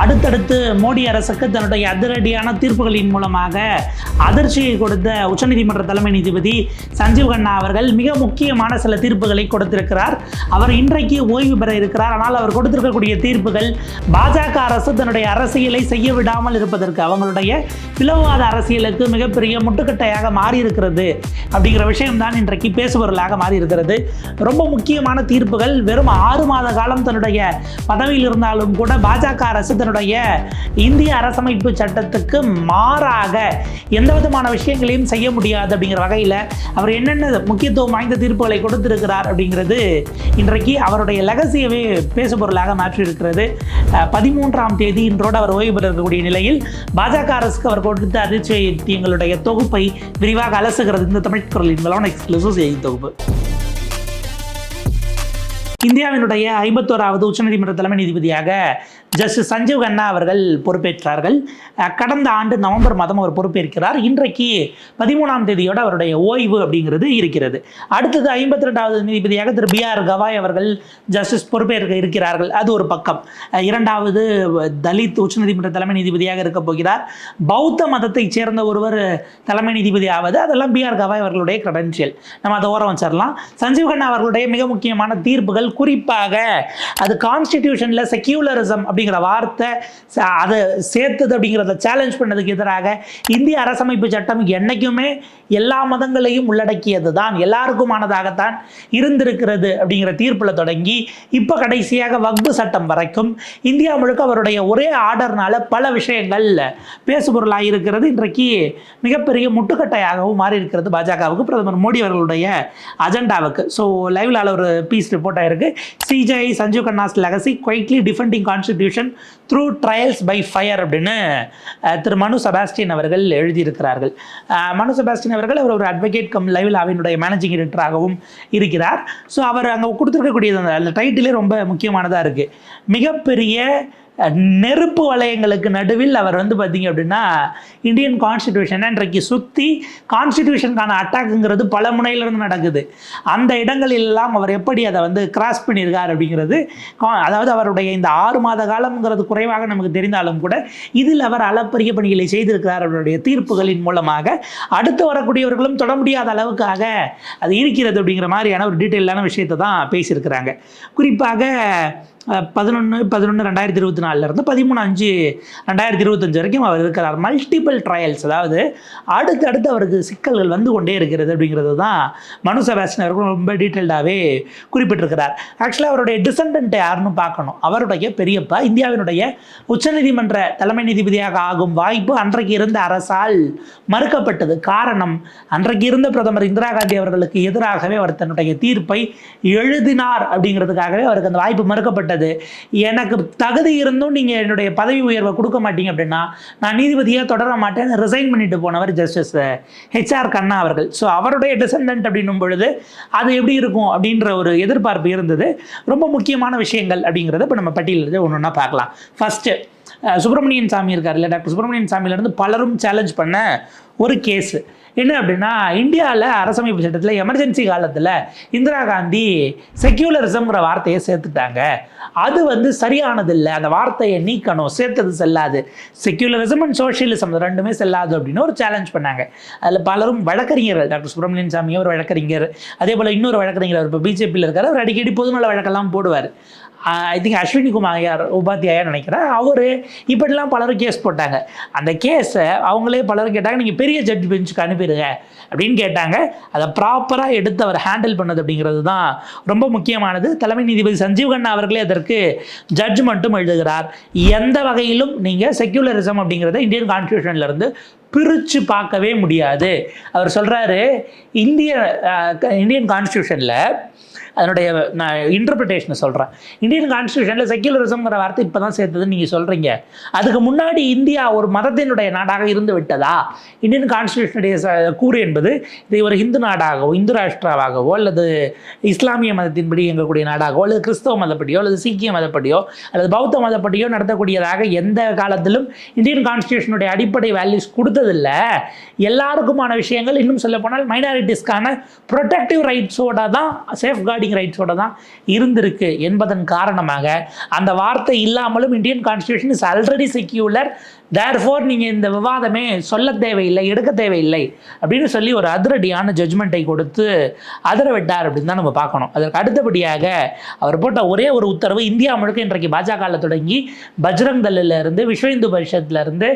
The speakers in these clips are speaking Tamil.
அடுத்தடுத்து மோடி அரசுக்கு தன்னுடைய அதிரடியான தீர்ப்புகளின் மூலமாக அதிர்ச்சியை கொடுத்த உச்சநீதிமன்ற தலைமை நீதிபதி சஞ்சீவ் கண்ணா அவர்கள் மிக முக்கியமான சில தீர்ப்புகளை கொடுத்திருக்கிறார். அவர் இன்றைக்கு ஓய்வு பெற இருக்கிறார். ஆனால் அவர் கொடுத்திருக்கக்கூடிய தீர்ப்புகள் பாஜக அரசு தன்னுடைய அரசியலை செய்ய விடாமல் இருப்பதற்கு அவங்களுடைய பிளவுவாத அரசியலுக்கு மிகப்பெரிய முட்டுக்கட்டையாக மாறி இருக்கிறது அப்படிங்கிற விஷயம் தான் இன்றைக்கு பேசுபொருளாக மாறி இருக்கிறது ரொம்ப முக்கியமான தீர்ப்புகள் வெறும் ஆறு மாத காலம் தன்னுடைய பதவியில் இருந்தாலும் கூட பாஜக அரசு தன்னுடைய அதனுடைய இந்திய அரசமைப்பு சட்டத்துக்கு மாறாக எந்த விதமான விஷயங்களையும் செய்ய முடியாது அப்படிங்கிற வகையில் அவர் என்னென்ன முக்கியத்துவம் வாய்ந்த தீர்ப்புகளை கொடுத்திருக்கிறார் அப்படிங்கிறது இன்றைக்கு அவருடைய லெகசியவே பேசுபொருளாக மாற்றியிருக்கிறது. பதிமூன்றாம் தேதி இன்றோடு அவர் ஓய்வு பெறக்கூடிய நிலையில் பாஜக அரசுக்கு அவர் கொடுத்த அதிர்ச்சியங்களுடைய தொகுப்பை விரிவாக அலசுகிறது இந்த தமிழ் குரலின் மேலான எக்ஸ்க்ளூசிவ் செய்தி தொகுப்பு. இந்தியாவினுடைய ஐம்பத்தோராவது உச்சநீதிமன்ற தலைமை நீதிபதியாக ஜஸ்டிஸ் சஞ்சீவ் கண்ணா அவர்கள் பொறுப்பேற்றார்கள். கடந்த ஆண்டு நவம்பர் மாதம் அவர் பொறுப்பேற்கிறார். இன்றைக்கு பதிமூணாம் தேதியோடு அவருடைய ஓய்வு அப்படிங்கிறது இருக்கிறது. அடுத்தது ஐம்பத்தி ரெண்டாவது நீதிபதியாக திரு பி ஆர் கவாய் அவர்கள் ஜஸ்டிஸ் பொறுப்பேற்க இருக்கிறார்கள். அது ஒரு பக்கம். இரண்டாவது தலித் உச்சநீதிமன்ற தலைமை நீதிபதியாக இருக்க போகிறார். பௌத்த மதத்தைச் சேர்ந்த ஒருவர் தலைமை நீதிபதி ஆவது அதெல்லாம் பி ஆர் கவாய் அவர்களுடைய கிரெடென்ஷியல் நம்ம அதை ஓரம் வச்சிடலாம். சஞ்சீவ் கண்ணா அவர்களுடைய மிக முக்கியமான தீர்ப்புகள் குறிப்பாக அது கான்ஸ்டிடியூஷனில் செக்யூலரிசம் அப்படிங்கிற வார்த்தை அதை சேர்த்தது அப்படிங்கிறத சேலஞ்ச் பண்ணதுக்கு எதிராக இந்திய அரசமைப்பு சட்டம் என்னைக்குமே எல்லா மதங்களையும் உள்ளடக்கியது தான் எல்லாருக்குமானதாகத்தான் இருந்திருக்கிறது அப்படிங்கிற தீர்ப்பில் தொடங்கி இப்போ கடைசியாக வக்பு சட்டம் வரைக்கும் இந்தியா முழுக்க அவருடைய ஒரே ஆர்டர்னால பல விஷயங்கள் பேசுபொருளாக இருக்கிறது. இன்றைக்கு மிகப்பெரிய முட்டுக்கட்டையாகவும் மாறி இருக்கிறது பாஜகவுக்கு. பிரதமர் மோடி அவர்களுடைய அஜெண்டாவுக்கு. ஸோ லைவ்ல ஒரு பீஸ் ரிப்போர்ட் ஆயிருக்கு CJI Sanjiv Khanna's legacy quietly defending constitution through trials by fire அப்படின்னு திரு மனு செபாஸ்டியன் அவர்கள் எழுதியிருக்கிறார்கள். மனு செபாஸ்டியன் அவர்கள் அவர் ஒரு அட்வொகேட் கம் லைவில் அவனுடைய மேனேஜிங் எடிட்டராகவும் இருக்கிறார். ஸோ அவர் அங்கே கொடுத்துருக்கக்கூடியது அந்த- டைட்டிலே ரொம்ப முக்கியமானதாக இருக்குது மிகப்பெரிய நெருப்பு வளையங்களுக்கு நடுவில் அவர் வந்து பார்த்தீங்க அப்படின்னா இந்தியன் கான்ஸ்டிடியூஷனை இன்றைக்கு சுற்றி கான்ஸ்டிடியூஷனுக்கான அட்டாக்குங்கிறது பல முனையிலிருந்து நடக்குது. அந்த இடங்களிலெல்லாம் அவர் எப்படி அதை வந்து கிராஸ் பண்ணியிருக்கார் அப்படிங்கிறது கா- அதாவது அவருடைய இந்த ஆறு மாத காலம்ங்கிறது குறைவாக நமக்கு தெரிந்தாலும் கூட இதில் அவர் அளப்பரிய பணிகளை செய்திருக்கிறார் அவருடைய தீர்ப்புகளின் மூலமாக. அடுத்து வரக்கூடியவர்களும் தொட முடியாத அளவுக்காக அது இருக்கிறது அப்படிங்கிற மாதிரியான ஒரு டீட்டெயிலான விஷயத்தை தான் பேசியிருக்கிறாங்க. குறிப்பாக பதினொன்று பதினொன்று ரெண்டாயிரத்தி இருபத்தி நாலு நாலுலேருந்து பதிமூணு அஞ்சு ரெண்டாயிரத்தி இருபத்தஞ்சு வரைக்கும் அவர் இருக்கிறார். மல்டிபிள் ட்ரையல்ஸ் அதாவது அடுத்தடுத்து அவருக்கு சிக்கல்கள் வந்து கொண்டே இருக்கிறது அப்படிங்கிறது தான் மனு சபாஸ்டன் அவர்கள் ரொம்ப டீட்டெயில்டாகவே குறிப்பிட்டிருக்கிறார். ஆக்சுவலாக அவருடைய டிசண்டன்ட் யாருன்னு பார்க்கணும். அவருடைய பெரியப்பா இந்தியாவினுடைய உச்சநீதிமன்ற தலைமை நீதிபதியாக ஆகும் வாய்ப்பு அன்றைக்கு இருந்த அரசால் மறுக்கப்பட்டது. காரணம் அன்றைக்கு இருந்த பிரதமர் இந்திரா காந்தி அவர்களுக்கு எதிராகவே அவர் தன்னுடைய தீர்ப்பை எழுதினார் அப்படிங்கிறதுக்காகவே அவருக்கு அந்த வாய்ப்பு மறுக்கப்பட்டது. எனக்கு தகுதி இருந்த இருந்தும் நீங்கள் என்னுடைய பதவி உயர்வை கொடுக்க மாட்டீங்க அப்படின்னா நான் நீதிபதியாக தொடர மாட்டேன் ரிசைன் பண்ணிட்டு போனவர் ஜஸ்டிஸ் ஹெச்ஆர் கண்ணா அவர்கள். ஸோ அவருடைய டிசெண்டன்ட் அப்படின்னும் பொழுது அது எப்படி இருக்கும் அப்படின்ற ஒரு எதிர்பார்ப்பு இருந்தது. ரொம்ப முக்கியமான விஷயங்கள் அப்படிங்கிறத இப்போ நம்ம பட்டியலில் ஒன்று ஒன்றா பார்க்கலாம். ஃபஸ்ட்டு சுப்பிரமணியன் சாமி இருக்கார்ல டாக்டர் சுப்பிரமணியன் சாமியிலேருந்து பலரும் சேலஞ்ச் பண்ண ஒரு கேஸு என்ன அப்படின்னா இந்தியாவில் அரசமைப்பு சட்டத்தில் எமர்ஜென்சி காலத்தில் இந்திரா காந்தி செக்யூலரிசம்ங்கிற வார்த்தையை சேர்த்துட்டாங்க. அது வந்து சரியானதில்லை. அந்த வார்த்தையை நீக்கணும். சேர்த்தது செல்லாது. செக்யூலரிசம் அண்ட் சோஷியலிசம் ரெண்டுமே செல்லாது அப்படின்னு ஒரு சேலஞ்ச் பண்ணாங்க. அதில் பலரும் வழக்கறிஞர்கள் டாக்டர் சுப்பிரமணியன் சாமி ஒரு வழக்கறிஞர். அதே போல் இன்னொரு வழக்கறிஞர் இப்போ பிஜேபியில் இருக்கார். அவர் அடிக்கடி பொதுநல வழக்கெல்லாம் போடுவார். ஐ திங்க் அஸ்வினி குமார் உபாத்தியாயா நினைக்கிறேன். அவர் இப்படிலாம் பலரும் கேஸ் போட்டாங்க. அந்த கேஸை அவங்களே பலரும் கேட்டாங்க நீங்கள் பெரிய ஜட்ஜ் பெஞ்சுக்கு அனுப்பிடுங்க. அப்படின்னு கேட்டாங்க. அதை ப்ராப்பராக எடுத்து அவர் ஹேண்டில் பண்ணது அப்படிங்கிறது தான் ரொம்ப முக்கியமானது. தலைமை நீதிபதி சஞ்சீவ் கண்ணா அவர்களே அதற்கு ஜட்ஜ்மெண்ட்டும் எழுதுகிறார். எந்த வகையிலும் நீங்கள் செக்யூலரிசம் அப்படிங்கிறத இந்தியன் கான்ஸ்டியூஷன்லேருந்து பிரித்து பார்க்கவே முடியாது. அவர் சொல்கிறாரு இந்திய க- இந்தியன் கான்ஸ்டியூஷனில் அதனுடைய நான் இன்டர்பிரிட்டேஷனை சொல்கிறேன் இந்தியன் கான்ஸ்டியூஷனில் செக்யூலரிசம்ங்கிற வார்த்தை இப்போ தான் சேர்த்ததுன்னு நீங்கள் சொல்கிறீங்க அதுக்கு முன்னாடி இந்தியா ஒரு மதத்தினுடைய நாடாக இருந்து விட்டதா? இந்தியன் கான்ஸ்டியூஷனுடைய கூறு என்பது இதை ஒரு ஹிந்து நாடாகவோ இந்து ராஷ்டிராவாகவோ அல்லது இஸ்லாமிய மதத்தின்படி இயங்கக்கூடிய நாடாகவோ அல்லது கிறிஸ்தவ மதப்படியோ அல்லது சீக்கிய மதப்படியோ அல்லது பௌத்த மதப்படியோ நடத்தக்கூடியதாக எந்த காலத்திலும் இந்தியன் கான்ஸ்டியூஷனுடைய அடிப்படை வேல்யூஸ் கொடுத்ததில்ல. எல்லாருக்குமான விஷயங்கள் இன்னும் சொல்ல போனால் மைனாரிட்டிஸ்க்கான ப்ரொடெக்டிவ் ரைட்ஸோட தான் சேஃப் நாமினல் ரைட்ஸோட தான் இருந்திருக்கு என்பதன் காரணமாக அந்த வார்த்தை இல்லாமலும் Indian constitution is already secular therefore நீங்கள் இந்த விவாதமே சொல்ல தேவையில்லை எடுக்க தேவையில்லை அப்படின்னு சொல்லி ஒரு அதிரடியான ஜட்ஜ்மெண்ட்டை கொடுத்து அதிர விட்டார் அப்படின்னு தான் நம்ம பார்க்கணும். அதற்கு அடுத்தபடியாக அவர் போட்ட ஒரே ஒரு உத்தரவு இந்தியா முழுக்க இன்றைக்கு பாஜகவில் தொடங்கி பஜ்ரங் தள்ளில் விஸ்வ இந்து பரிஷத்துலேருந்து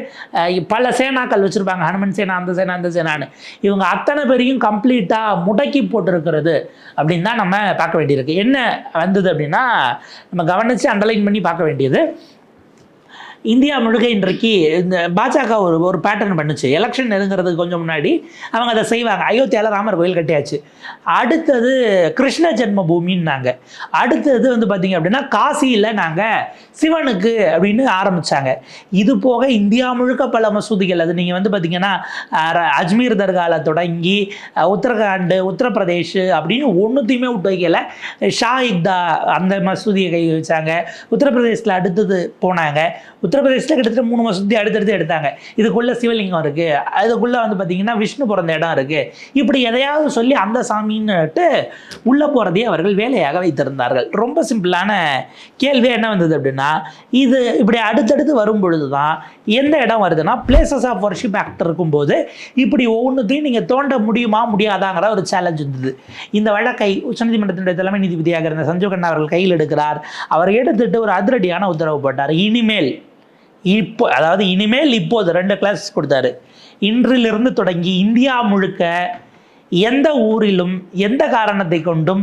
பல சேனாக்கள் வச்சுருப்பாங்க. ஹனுமன் சேனா அந்த சேனா அந்த சேனான்னு. இவங்க அத்தனை பேரையும் கம்ப்ளீட்டாக முடக்கி போட்டிருக்கிறது அப்படின்னு தான் நம்ம பார்க்க வேண்டியிருக்கு. என்ன வந்தது அப்படின்னா நம்ம கவனித்து அண்டர்லைன் பண்ணி பார்க்க வேண்டியது. இந்தியா முழுக்க இன்றைக்கு இந்த பாஜக ஒரு ஒரு பேட்டர்ன் பண்ணுச்சு. எலெக்ஷன் நெருங்கிறதுக்கு கொஞ்சம் முன்னாடி அவங்க அதை செய்வாங்க. அயோத்தியாவில் ராமர் கோயில் கட்டியாச்சு. அடுத்தது கிருஷ்ண ஜென்ம பூமின்னாங்க அடுத்தது வந்து பார்த்திங்க அப்படின்னா காசியில் நாங்கள் சிவனுக்கு அப்படின்னு ஆரம்பித்தாங்க இது போக இந்தியா முழுக்க பல மசூதிகள். அது நீங்கள் வந்து பார்த்தீங்கன்னா அஜ்மீர் தர்காவில் தொடங்கி உத்தரகாண்டு உத்தரப்பிரதேஷ் அப்படின்னு ஒன்றுத்தையுமே விட்டு வைக்கல. ஷா இக்தா அந்த மசூதியை கை வச்சாங்க உத்தரப்பிரதேசத்தில் அடுத்தது போனாங்க. உத்தரப்பிரதேசத்தில் கிட்டத்தட்ட மூணு மசூதி அடுத்தடுத்து எடுத்தாங்க. இதுக்குள்ளே சிவலிங்கம் இருக்குது அதுக்குள்ளே வந்து பார்த்திங்கன்னா விஷ்ணு பிறந்த இடம் இருக்குது இப்படி எதையாவது சொல்லி அந்த சாமின்னுட்டு உள்ளே போகிறதையே அவர்கள் வேலையாக வைத்திருந்தார்கள். ரொம்ப சிம்பிளான கேள்வி என்ன வந்தது அப்படின்னா இது இப்படி அடுத்தடுத்து வரும் பொழுது தான் எந்த இடம் வருதுன்னா பிளேசஸ் ஆஃப் ஒர்ஷிப் ஆக்ட் இருக்கும்போது இப்படி ஒவ்வொன்றுத்தையும் நீங்கள் தோண்ட முடியுமா முடியாதாங்கிற ஒரு சேலஞ்ச் இருந்தது. இந்த வழக்கை உச்சநீதிமன்றத்தினுடைய தலைமை நீதிபதியாக இருந்த சஞ்சீவ் கண்ணா அவர்கள் கையில் எடுக்கிறார். அவர் எடுத்துட்டு ஒரு அதிரடியான உத்தரவு போட்டார். இனிமேல் இப்போ அதாவது இனிமேல் இப்போது ரெண்டு கிளாஸ் கொடுத்தாரு. இன்றிலிருந்து தொடங்கி இந்தியா முழுக்க எந்த ஊரிலும் எந்த காரணத்தை கொண்டும்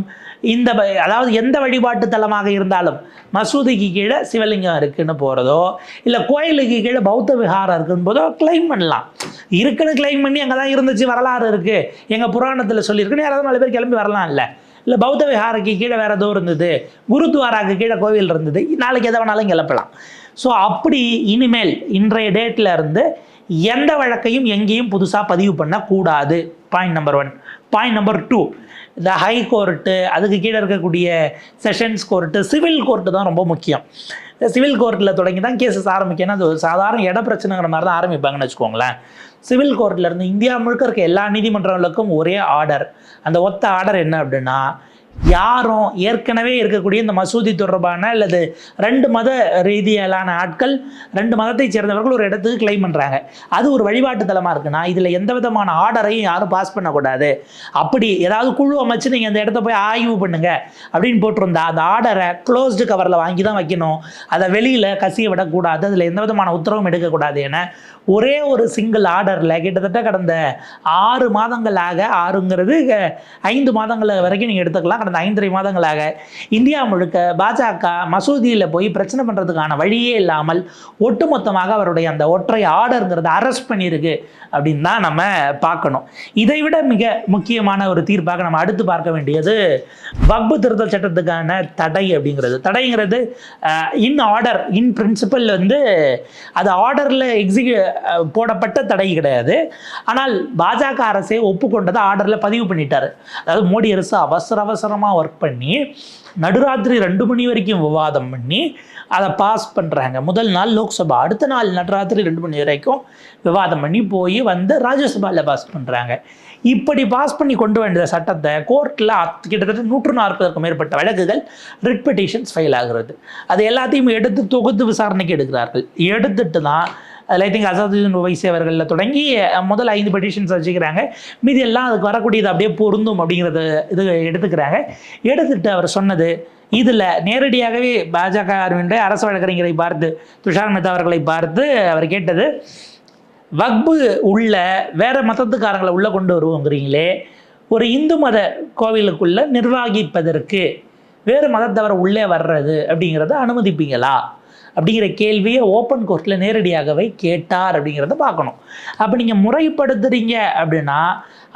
இந்த வ- அதாவது எந்த வழிபாட்டு தலமாக இருந்தாலும் மசூதிக்கு கீழே சிவலிங்கம் இருக்குன்னு போகிறதோ இல்லை கோயிலுக்கு கீழே பௌத்த விஹாரம் இருக்குன்னு போதோ கிளைம் பண்ணலாம். இருக்குன்னு கிளைம் பண்ணி அங்கே தான் இருந்துச்சு வரலாறு இருக்குது எங்கள் புராணத்தில் சொல்லியிருக்குன்னு யாராவது நாலு பேர் கிளம்பி வரலாம் இல்லை இல்லை பௌத்த விஹாரைக்கு கீழே வேறு எதுவும் இருந்தது குருத்வாராக்கு கீழே கோவில் இருந்தது நாளைக்கு எதை வேணாலும் கிளப்பலாம். ஸோ அப்படி இனிமேல் இன்றைய டேட்டில் இருந்து எந்த வழக்கையும் எங்கேயும் புதுசாக பதிவு பண்ணக்கூடாது. Point number one point number two இந்த ஹை கோர்ட்டு அதுக்கு கீழே இருக்கக்கூடிய செஷன்ஸ் கோர்ட்டு சிவில் கோர்ட்டு தான் ரொம்ப முக்கியம். இந்த சிவில் கோர்ட்டில் தொடங்கி தான் கேசஸ் ஆரம்பிக்கணும் அது ஒரு சாதாரண இட பிரச்சனைங்கிற மாதிரி தான் ஆரம்பிப்பாங்கன்னு வச்சுக்கோங்களேன். சிவில் கோர்ட்டில் இருந்து இந்தியா முழுக்க இருக்க எல்லா நீதிமன்றங்களுக்கும் ஒரே ஆர்டர் அந்த ஒத்த ஆர்டர் என்ன அப்படின்னா யாரும் ஏற்கனவே இருக்கக்கூடிய இந்த மசூதி தொடர்பான அல்லது ரெண்டு மத ரீதியிலான ஆட்கள் ரெண்டு மதத்தை சேர்ந்தவர்கள் ஒரு இடத்துக்கு கிளைம் பண்ணுறாங்க அது ஒரு வழிபாட்டு தலமாக இருக்குன்னா இதில் எந்த விதமான ஆர்டரையும் யாரும் பாஸ் பண்ணக்கூடாது. அப்படி ஏதாவது குழு அமைச்சு நீங்கள் அந்த இடத்த போய் ஆய்வு பண்ணுங்கள் அப்படின்னு போட்டிருந்தா அந்த ஆர்டரை க்ளோஸ்டு கவரில் வாங்கி தான் வைக்கணும். அதை வெளியில் கசிய விடக்கூடாது. அதில் எந்த விதமான உத்தரவும் எடுக்கக்கூடாது என ஒரே ஒரு சிங்கிள் ஆர்டரில் கிட்டத்தட்ட கடந்த ஆறு மாதங்களாக ஆறுங்கிறது ஐந்து மாதங்கள் வரைக்கும் நீங்கள் எடுத்துக்கலாம். கடந்த ஐந்தரை மாதங்களாக இந்தியா முழுக்க பாஜக மசூதியில் போய் பிரச்சனை பண்ணுறதுக்கான வழியே இல்லாமல் ஒட்டுமொத்தமாக அவருடைய அந்த ஒற்றை ஆர்டருங்கிறத அரெஸ்ட் பண்ணியிருக்கு அப்படின்னு தான் நம்ம பார்க்கணும். இதை விட மிக முக்கியமான ஒரு தீர்ப்பாக நம்ம அடுத்து பார்க்க வேண்டியது வக்பு திருத்தல் சட்டத்துக்கான தடை அப்படிங்கிறது. தடைங்கிறது இன் ஆர்டர் இன் பிரின்சிபல் வந்து அது ஆர்டரில் எக்ஸிக்யூ போடப்பட்ட தடை கிடையாது. ஆனால் பாஜக அரசே ஒப்புக்கொண்டதை ஆர்டரில் பதிவு பண்ணிட்டார். அதாவது மோடி அரசு அவசர அவசரமாக ஒர்க் பண்ணி நடுராத்திரி ரெண்டு மணி வரைக்கும் விவாதம் பண்ணி அதை பாஸ் பண்ணுறாங்க முதல் நாள் லோக்சபா அடுத்த நாள் நடுராத்திரி ரெண்டு மணி வரைக்கும் விவாதம் பண்ணி போய் வந்து ராஜ்யசபாவில் பாஸ் பண்ணுறாங்க இப்படி பாஸ் பண்ணி கொண்டு வந்த சட்டத்தை கோர்ட்டில் கிட்டத்தட்ட நூற்று நாற்பதுக்கும் மேற்பட்ட வழக்குகள் ரிட் பெட்டிஷன்ஸ் ஃபைல் ஆகிறது. அது எல்லாத்தையும் எடுத்து தொகுத்து விசாரணைக்கு எடுக்கிறார்கள். எடுத்துட்டு தான் அதில் ஐ திங்க் அசாதுதீன் உவைசி அவர்களில் தொடங்கி முதல் ஐந்து பெட்டிஷன்ஸ் வச்சுக்கிறாங்க. மீதி எல்லாம் அதுக்கு வரக்கூடியது அப்படியே பொருந்தும் அப்படிங்கிறது இது எடுத்துக்கிறாங்க. எடுத்துட்டு அவர் சொன்னது இதில் நேரடியாகவே பாஜக அரவிந்தை அரசு வழக்கறிஞரை பார்த்து துஷார் மேத்தா அவர்களை பார்த்து அவர் கேட்டது வக்பு உள்ள வேற மதத்துக்காரங்களை உள்ளே கொண்டு வருவோங்கிறீங்களே ஒரு இந்து மத கோவிலுக்குள்ளே நிர்வாகிப்பதற்கு வேறு மதத்தவரை உள்ளே வர்றது அப்படிங்கிறத அனுமதிப்பீங்களா? அப்படிங்கிற கேள்வியை ஓப்பன் கோர்ட்டில் நேரடியாகவே கேட்டார் அப்படிங்கிறத பார்க்கணும். அப்போ நீங்கள் முறைப்படுத்துறீங்க அப்படின்னா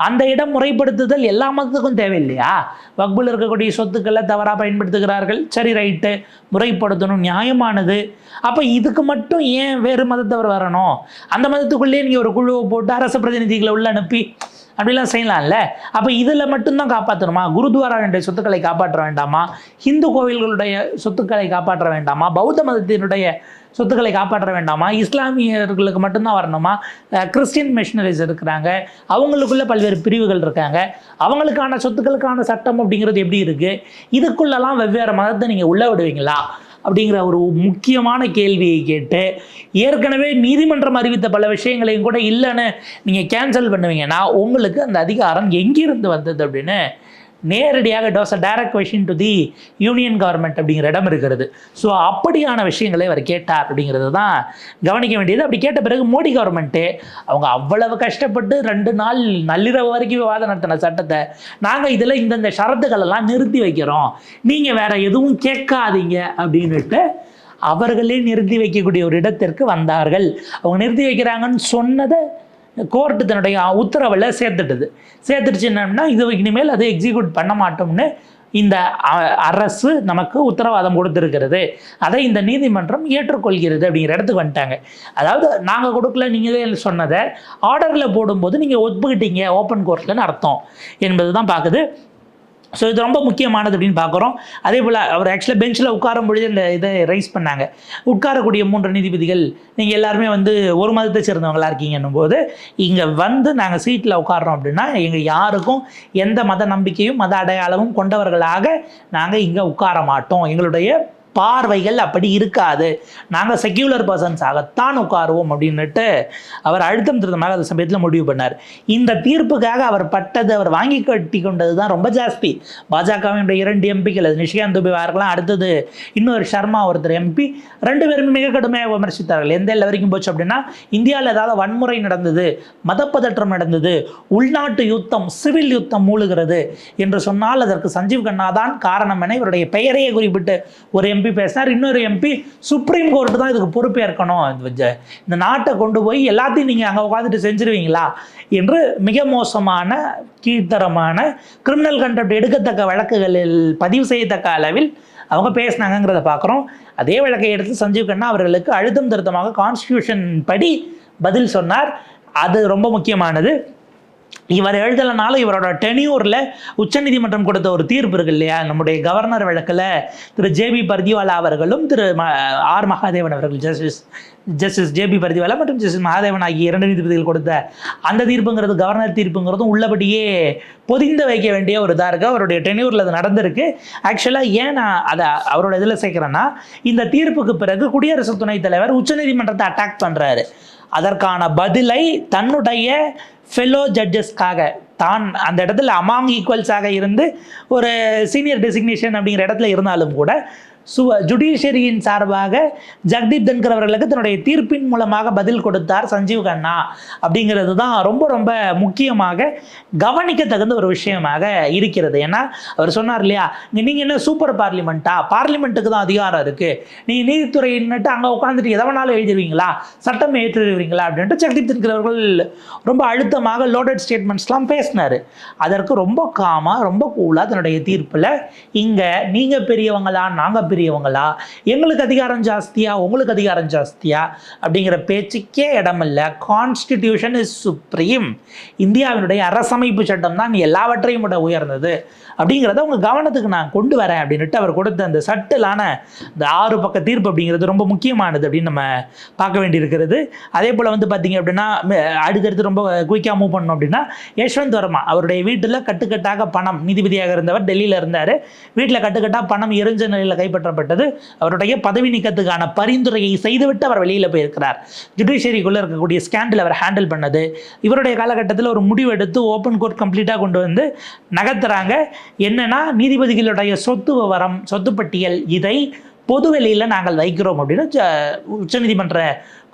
அந்த இடம் முறைப்படுத்துதல் எல்லா மதத்துக்கும் தேவையில்லையா? வக்பில் இருக்கக்கூடிய சொத்துக்களை தவறாக பயன்படுத்துகிறார்கள். சரி ரைட்டு முறைப்படுத்தணும் நியாயமானது. அப்போ இதுக்கு மட்டும் ஏன் வேறு மதத்தவர் வரணும்? அந்த மதத்துக்குள்ளேயே நீங்கள் ஒரு குழுவை போட்டு அரசு பிரதிநிதிகளை உள்ள அனுப்பி அப்படிலாம் செய்யலாம்ல. அப்போ இதில் மட்டும்தான் காப்பாற்றணுமா குருத்வாராவினுடைய சொத்துக்களை காப்பாற்ற வேண்டாமா? ஹிந்து கோவில்களுடைய சொத்துக்களை காப்பாற்ற வேண்டாமா? பௌத்த மதத்தினுடைய சொத்துக்களை காப்பாற்ற வேண்டாமா? இஸ்லாமியர்களுக்கு மட்டும்தான் வரணுமா? கிறிஸ்டின் கிறிஸ்டியன் மிஷனரிஸ் இருக்கிறாங்க. அவங்களுக்குள்ள பல்வேறு பிரிவுகள் இருக்காங்க. அவங்களுக்கான சொத்துக்களுக்கான சட்டம் அப்படிங்கிறது எப்படி இருக்குது இதுக்குள்ளெல்லாம் வெவ்வேறு மதத்தை நீங்கள் உள்ள விடுவீங்களா? அப்படிங்கிற ஒரு முக்கியமான கேள்வியை கேட்டு ஏற்கனவே நீதிமன்றம் அறிவித்த பல விஷயங்களையும் கூட இல்லைன்னு நீங்கள் கேன்சல் பண்ணுவீங்கன்னா உங்களுக்கு அந்த அதிகாரம் எங்கிருந்து வந்தது அப்படின்னு நேரடியாக toss a direct question to the union government அப்படிங்கிற இடம் இருக்கிறது. ஸோ அப்படியான விஷயங்களை அவர் கேட்டார் அப்படிங்கிறது தான் கவனிக்க வேண்டியது. அப்படி கேட்ட பிறகு மோடி கவர்மெண்ட்டு அவங்க அவ்வளவு கஷ்டப்பட்டு ரெண்டு நாள் நள்ளிரவு வரைக்கும் விவாதம் நடத்தின சட்டத்தை நாங்கள் இதில் இந்தந்த ஷரத்துக்களெல்லாம் நிறுத்தி வைக்கிறோம். நீங்கள் வேறு எதுவும் கேட்காதீங்க. அப்படின்னுட்டு அவர்களே நிறுத்தி வைக்கக்கூடிய ஒரு இடத்திற்கு வந்தார்கள். அவங்க நிறுத்தி வைக்கிறாங்கன்னு சொன்னதை கோர்ட்டு தன்னுடைய உத்தரவில் சேர்த்துட்டுது. சேர்த்துடுச்சு என்னன்னா இது இனிமேல் அதை எக்ஸிக்யூட் பண்ண மாட்டோம்னு இந்த அ- அரசு நமக்கு உத்தரவாதம் கொடுத்துருக்கிறது. அதை இந்த நீதிமன்றம் ஏற்றுக்கொள்கிறது அப்படிங்கிற இடத்துக்கு வந்துட்டாங்க. அதாவது நாங்கள் கொடுக்கல நீங்களே சொன்னதை ஆர்டரில் போடும்போது நீங்கள் ஒப்புக்கிட்டீங்க ஓப்பன் கோர்ட்லன்னு அர்த்தம். என்பது தான் பார்க்குது. ஸோ இது ரொம்ப முக்கியமானது அப்படின்னு பார்க்குறோம். அதே போல் அவர் ஆக்சுவலாக பெஞ்சில் உட்காரும் பொழுது இந்த இதை ரைஸ் பண்ணாங்க. உட்காரக்கூடிய மூன்று நீதிபதிகள் நீங்கள் எல்லாருமே வந்து ஒரு மதத்தை சேர்ந்தவங்களா இருக்கீங்கன்னும் போது இங்கே வந்து நாங்கள் சீட்டில் உட்கார்றோம் அப்படின்னா எங்கள் யாருக்கும் எந்த மத நம்பிக்கையும் மத அடையாளமும் கொண்டவர்களாக நாங்கள் இங்கே உட்கார மாட்டோம். எங்களுடைய பார்வைகள் அப்படி இருக்காது. நாங்கள் செக்யூலர் பர்சன்ஸாகத்தான் உட்காருவோம் அப்படின்னுட்டு அவர் அழுத்தம் திருத்தமாக அந்த சமயத்தில் முடிவு பண்ணார். இந்த தீர்ப்புக்காக அவர் பட்டது அவர் வாங்கி கட்டி கொண்டது தான் ரொம்ப ஜாஸ்தி. பாஜகவினுடைய இரண்டு எம்பிக்கள் அது நிஷிகாந்த் துபே அவர்களாம் அடுத்தது இன்னொரு சர்மா ஒருத்தர் எம்பி ரெண்டு பேருமே மிக கடுமையாக விமர்சித்தார்கள். எந்த எல்லை வரைக்கும் போச்சு அப்படின்னா இந்தியாவில் ஏதாவது வன்முறை நடந்தது மதப்பதற்றம் நடந்தது உள்நாட்டு யுத்தம் சிவில் யுத்தம் மூழுகிறது என்று சொன்னால் அதற்கு சஞ்சீவ் கண்ணா தான் காரணம் என இவருடைய பெயரையே குறிப்பிட்டு ஒரு எம்பி எம்பி பேசினார். இன்னொரு எம்பி சுப்ரீம் கோர்ட்டு தான் இதுக்கு பொறுப்பேற்கணும். இந்த இந்த நாட்டை கொண்டு போய் எல்லாத்தையும் நீங்கள் அங்கே உட்காந்துட்டு செஞ்சுருவீங்களா? என்று மிக மோசமான கீழ்த்தரமான கிரிமினல் கண்டக்ட் எடுக்கத்தக்க வழக்குகளில் பதிவு செய்யத்தக்க அளவில் அவங்க பேசினாங்கிறத பார்க்குறோம். அதே வழக்கை எடுத்து சஞ்சீவ் கண்ணா அவர்களுக்கு அழுத்தம் திருத்தமாக கான்ஸ்டியூஷன் படி பதில் சொன்னார். அது ரொம்ப முக்கியமானது. இவர் எழுதலைனாலும் இவரோட டெனியூரில் உச்சநீதிமன்றம் கொடுத்த ஒரு தீர்ப்பு இருக்கு இல்லையா? நம்முடைய கவர்னர் வழக்கில் திரு ஜேபி பர்திவாலா அவர்களும் திரு ஆர் மகாதேவன் அவர்கள் ஜஸ்டிஸ் ஜஸ்டிஸ் ஜேபி பர்திவாலா மற்றும் ஜஸ்டிஸ் மகாதேவன் ஆகிய இரண்டு நீதிபதிகள் கொடுத்த அந்த தீர்ப்புங்கிறது கவர்னர் தீர்ப்புங்கிறதும் உள்ளபடியே பொதிந்து வைக்க வேண்டிய ஒரு இதாக இருக்குது அவருடைய டெனியூரில் அது நடந்திருக்கு. ஆக்சுவலாக ஏன் நான் அதை அவரோட இதில் சேர்க்குறேன்னா இந்த தீர்ப்புக்கு பிறகு குடியரசு துணைத் தலைவர் உச்சநீதிமன்றத்தை அட்டாக் பண்ணுறாரு அதற்கான பதிலை தன்னுடைய ஃபெலோ ஜட்ஜஸ்க்காக தான் அந்த இடத்துல அமாங் ஈக்குவல்ஸாக இருந்து ஒரு சீனியர் டெசிக்னேஷன் அப்படிங்கிற இடத்துல இருந்தாலும் கூட சு ஜுடிஷியரியின் சார்பாக ஜக்தீப் தன்கர் அவர்களுக்கு தன்னுடைய தீர்ப்பின் மூலமாக பதில் கொடுத்தார் சஞ்சீவ் கண்ணா. அப்படிங்கிறது தான் ரொம்ப ரொம்ப முக்கியமாக கவனிக்க தகுந்த ஒரு விஷயமாக இருக்கிறது. ஏன்னா அவர் சொன்னார் இல்லையா நீங்கள் என்ன சூப்பர் பார்லிமெண்ட்டா பார்லிமெண்ட்டுக்கு தான் அதிகாரம் இருக்குது நீங்கள் நீதித்துறையின்னுட்டு அங்கே உட்காந்துட்டு எதை வேணாலும் எழுதிடுவீங்களா சட்டம் ஏற்றிடுவீங்களா அப்படின்ட்டு ஜெகதீப் தன்கர் அவர்கள் ரொம்ப அழுத்தமாக லோடட் ஸ்டேட்மெண்ட்ஸ்லாம் பேசினார். அதற்கு ரொம்ப காமாக ரொம்ப கூலாக தன்னுடைய தீர்ப்பில் இங்கே நீங்கள் பெரியவங்களா நாங்கள் பெரியவங்களா? எங்களுக்கு அதிகாரம் ஜாஸ்தியா? உங்களுக்கு அதிகாரம் ஜாஸ்தியா? அப்படிங்கிற பேச்சுக்கே இடமில்லை. கான்ஸ்டிடியூஷன் இஸ் சுப்ரீம் இந்தியாவினுடைய அரசமைப்பு சட்டம் தான் எல்லாவற்றையும் விட உயர்ந்தது. அப்படிங்கிறத உங்கள் கவனத்துக்கு நான் கொண்டு வரேன் அப்படின்னுட்டு அவர் கொடுத்த அந்த சட்டிலான இந்த ஆறு பக்க தீர்ப்பு அப்படிங்கிறது ரொம்ப முக்கியமானது அப்படின்னு நம்ம பார்க்க வேண்டியிருக்கிறது. அதே போல் வந்து பார்த்திங்க அப்படின்னா அடுத்தடுத்து ரொம்ப குயிக்காக மூவ் பண்ணோம் அப்படின்னா யஷ்வந்த் வர்மா அவருடைய வீட்டில் கட்டுக்கட்டாக பணம் நீதிபதியாக இருந்தவர் டெல்லியில் இருந்தார். வீட்டில் கட்டுக்கட்டாக பணம் எரிஞ்ச நிலையில் கைப்பற்ற கைப்பற்றப்பட்டது அவருடைய பதவி நீக்கத்துக்கான பரிந்துரையை செய்துவிட்டு அவர் வெளியில் போயிருக்கிறார். ஜுடிஷியரிக்குள்ளே இருக்கக்கூடிய ஸ்கேண்டில் அவர் ஹேண்டில் பண்ணது. இவருடைய காலகட்டத்தில் ஒரு முடிவு எடுத்து ஓப்பன் கோர்ட் கம்ப்ளீட்டாக கொண்டு வந்து நகர்த்துறாங்க. என்னன்னா நீதிபதிகளுடைய சொத்து விவரம் சொத்து பட்டியல் இதை பொதுவெளியில் நாங்கள் வைக்கிறோம் அப்படின்னு உச்சநீதிமன்ற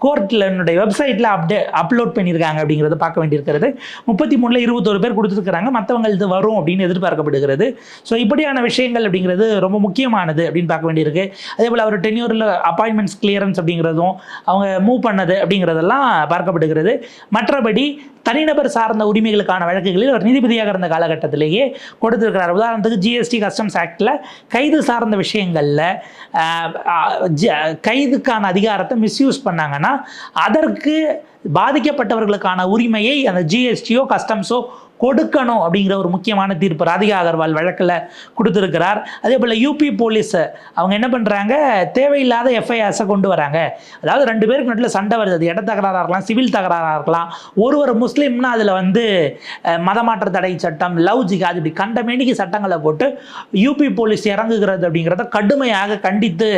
கோர்ட்டில் என்னுடைய வெப்சைட்டில் அப்டே அப்லோட் பண்ணியிருக்காங்க அப்படிங்கிறத பார்க்க வேண்டியிருக்கிறது. முப்பத்தி மூணில் இருபத்தோரு பேர் கொடுத்துருக்குறாங்க. மற்றவங்க இது வரும் அப்படின்னு எதிர்பார்க்கப்படுகிறது. ஸோ இப்படியான விஷயங்கள் அப்படிங்கிறது ரொம்ப முக்கியமானது அப்படின்னு பார்க்க வேண்டியிருக்கு. அதே போல் அவர் டென்யூரில் அப்பாயின்மெண்ட்ஸ் கிளியரன்ஸ் அப்படிங்கிறதும் அவங்க மூவ் பண்ணது அப்படிங்கிறதெல்லாம் பார்க்கப்படுகிறது. மற்றபடி தனிநபர் சார்ந்த உரிமைகளுக்கான வழக்குகளில் ஒரு நீதிபதியாக இருந்த காலகட்டத்திலேயே கொடுத்துருக்கிறார். உதாரணத்துக்கு ஜிஎஸ்டி கஸ்டம்ஸ் ஆக்டில் கைது சார்ந்த விஷயங்களில் கைதுக்கான அதிகாரத்தை மிஸ்யூஸ் பண்ணாங்கன்னா அதற்கு பாதிக்கப்பட்டவர்களுக்கான உரிமையை அந்த ஜிஎஸ்டியோ கஸ்டம்ஸோ கொடுக்கணும் அப்படிங்கிற ஒரு முக்கியமான தீர்ப்பு ராதிகா அகர்வால் வழக்கில் கொடுத்துருக்கிறார். அதே போல் யூபி போலீஸ் அவங்க என்ன பண்ணுறாங்க தேவையில்லாத எஃப்ஐஆர்ஸை கொண்டு வராங்க. அதாவது ரெண்டு பேருக்கு நடுவில் சண்டை வருது. அது இட தகராறாக இருக்கலாம் சிவில் தகராறாக இருக்கலாம். ஒருவர் முஸ்லீம்னா அதில் வந்து மதமாற்ற தடை சட்டம் லவ் ஜிகாது இப்படி கண்டமேனிக்கு சட்டங்களை போட்டு யூபி போலீஸ் இறங்குகிறது அப்படிங்கிறத கடுமையாக கண்டித்து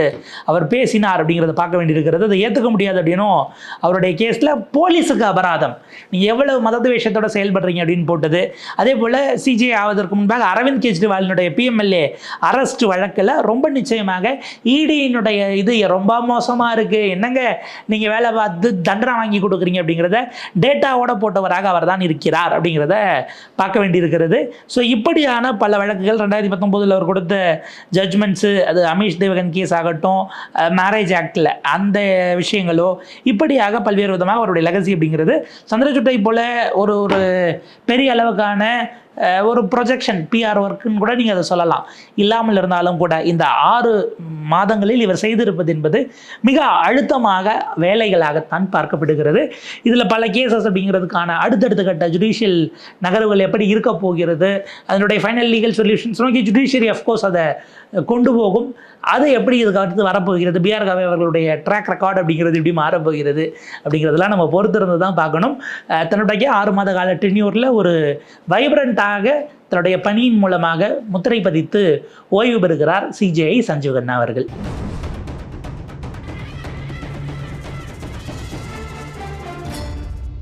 அவர் பேசினார் அப்படிங்கிறத பார்க்க வேண்டியிருக்கிறது. அதை ஏற்றுக்க முடியாது அப்படின்னும் அவருடைய கேஸில் போலீஸுக்கு அபராதம். நீங்கள் எவ்வளவு மதத்வேஷத்தோட செயல்படுறீங்க அப்படின்னு போட்டது அதே போல் சிஜிஐ ஆவதற்கு முன்பாக அரவிந்த் கெஜ்ரிவாலினுடைய பிஎம்எல்ஏ அரெஸ்ட் வழக்கில் ரொம்ப நிச்சயமாக e இடியினுடைய இது ரொம்ப மோசமாக இருக்குது என்னங்க நீங்கள் வேலை பார்த்து தண்டனை வாங்கி கொடுக்குறீங்க அப்படிங்கிறத டேட்டாவோட போட்டவராக அவர் தான் இருக்கிறார் அப்படிங்கிறத பார்க்க வேண்டியிருக்கிறது. ஸோ இப்படியான பல வழக்குகள் ரெண்டாயிரத்தி பத்தொம்போதில் அவர் கொடுத்த ஜட்ஜ்மெண்ட்ஸு அது அமீஷ் தேவகன் கேஸ் ஆகட்டும் மேரேஜ் ஆக்டில் அந்த விஷயங்களோ இப்படியாக பல்வேறு விதமாக அவருடைய லெகசி அப்படிங்கிறது சந்திரச்சுட்டை போல ஒரு ஒரு பெரிய அளவு செலவுக்கான ஒரு ப்ரொஜெக்ஷன் பிஆர் ஒர்க்குன்னு கூட நீங்கள் அதை சொல்லலாம். இல்லாமல் இருந்தாலும் கூட இந்த ஆறு மாதங்களில் இவர் செய்திருப்பது என்பது மிக அழுத்தமாக வேலைகளாகத்தான் பார்க்கப்படுகிறது. இதில் பல கேசஸ் அப்படிங்கிறதுக்கான அடுத்தடுத்த கட்ட ஜுடிஷியல் நகர்வுகள் எப்படி இருக்க போகிறது அதனுடைய ஃபைனல் லீகல் சொல்யூஷன்ஸ் நோக்கி ஜுடிஷியரி அஃப்கோர்ஸ் அதை கொண்டு போகும். அது எப்படி இதுக்கு அடுத்து வரப்போகிறது? பிஆர் கவே அவர்களுடைய ட்ராக் ரெக்கார்டு அப்படிங்கிறது எப்படி மாறப்போகிறது அப்படிங்கிறதெல்லாம் நம்ம பொறுத்திருந்து தான் பார்க்கணும் தன்னுடைய ஆறு மாத கால டென்யூரில் ஒரு வைப்ரண்ட்டாக தன்னுடைய பணியின் மூலமாக முத்திரை பதித்து ஓய்வு பெறுகிறார் சிஜேஐ சஞ்சீவ் கண்ணா அவர்கள்.